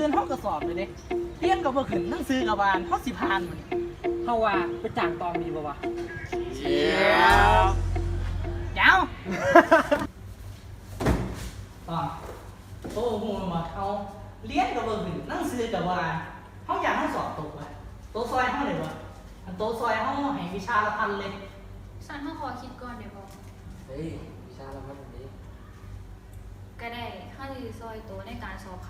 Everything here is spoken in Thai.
สอบเลยเด้เรียนกับ่ขึ้นหนังสือกับบานเขาสิพานมันเฮาว่าไปจ้างตองดีบ่วะเชียวเจ้าอะโอ้โหมาเขาเรียนกับ่ขึ้นหนังสือกับบานเฮาอยากให้สอบตกไปโตซอยเอาได้บ่อันโตซอยเอาให้วิชาละพันเลยฉันต้องขอคิดก่อนเดี๋ยวบอกเฮ้ยวิชาละพัฒนนี้ก็ได้ถ้าจะซอยตัวในการสอบค่ะ